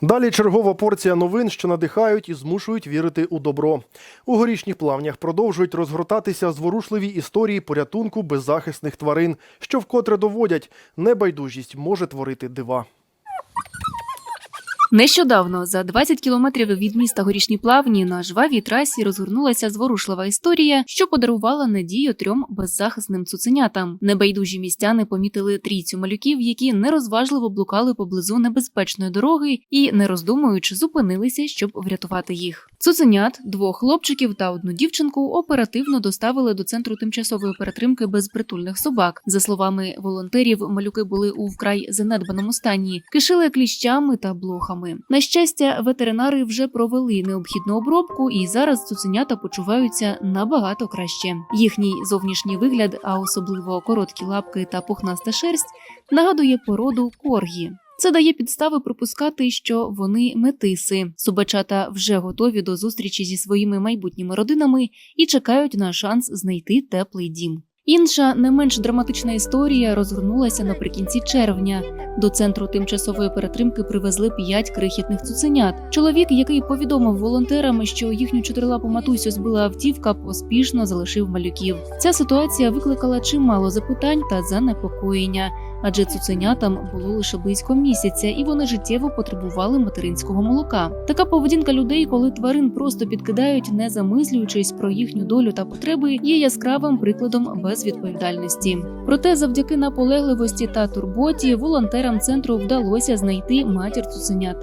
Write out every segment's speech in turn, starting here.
Далі чергова порція новин, що надихають і змушують вірити у добро. У горішніх плавнях продовжують розгортатися зворушливі історії порятунку беззахисних тварин, що вкотре доводять, небайдужість може творити дива. Нещодавно, за 20 кілометрів від міста Горішні Плавні, на жвавій трасі розгорнулася зворушлива історія, що подарувала надію трьом беззахисним цуценятам. Небайдужі містяни помітили трійцю малюків, які нерозважливо блукали поблизу небезпечної дороги і, не роздумуючи, зупинилися, щоб врятувати їх. Цуценят, двох хлопчиків та одну дівчинку оперативно доставили до центру тимчасової перетримки безпритульних собак. За словами волонтерів, малюки були у вкрай занедбаному стані, кишили кліщами та блохами. На щастя, ветеринари вже провели необхідну обробку, і зараз цуценята почуваються набагато краще. Їхній зовнішній вигляд, а особливо короткі лапки та пухнаста шерсть, нагадує породу коргі. Це дає підстави припускати, що вони метиси. Собачата вже готові до зустрічі зі своїми майбутніми родинами і чекають на шанс знайти теплий дім. Інша не менш драматична історія розгорнулася наприкінці червня. До центру тимчасової перетримки привезли п'ять крихітних цуценят. Чоловік, який повідомив волонтерам, що їхню чотирилапу матусю збила автівка, поспішно залишив малюків. Ця ситуація викликала чимало запитань та занепокоєння, адже цуценятам було лише близько місяця, і вони життєво потребували материнського молока. Така поведінка людей, коли тварин просто підкидають, не замислюючись про їхню долю та потреби, є яскравим прикладом безвідповідальності. Проте, завдяки наполегливості та турботі, волонтерам центру вдалося знайти матір цуценят.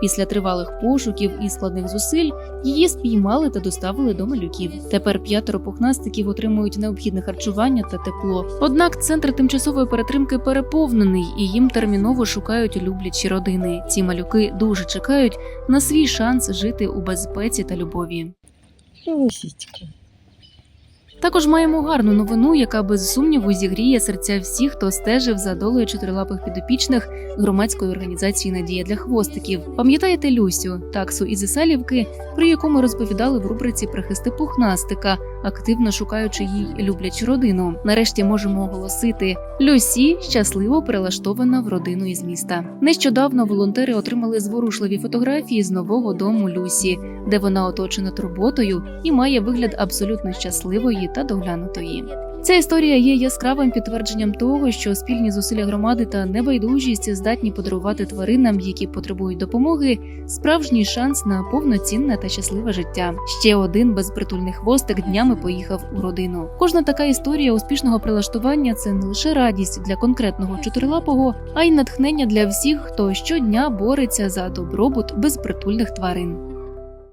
Після тривалих пошуків і складних зусиль її спіймали та доставили до малюків. Тепер п'ятеро пухнастиків отримують необхідне харчування та тепло. Однак центр тимчасової перетримки переповнений і їм терміново шукають люблячі родини. Ці малюки дуже чекають на свій шанс жити у безпеці та любові. Лисичка. Також маємо гарну новину, яка без сумніву зігріє серця всіх, хто стежив за долею чотирилапих підопічних громадської організації Надія для хвостиків. Пам'ятаєте Люсю, таксу із Ісалівки, про яку ми розповідали в рубриці Прихисти пухнастика, активно шукаючи їй люблячу родину. Нарешті можемо оголосити Люсі щасливо прилаштована в родину із міста. Нещодавно волонтери отримали зворушливі фотографії з нового дому Люсі, де вона оточена турботою і має вигляд абсолютно щасливої та доглянутої. Ця історія є яскравим підтвердженням того, що спільні зусилля громади та небайдужість здатні подарувати тваринам, які потребують допомоги, справжній шанс на повноцінне та щасливе життя. Ще один безпритульний хвостик днями поїхав у родину. Кожна така історія успішного прилаштування це не лише радість для конкретного чотирилапого, а й натхнення для всіх, хто щодня бореться за добробут безпритульних тварин.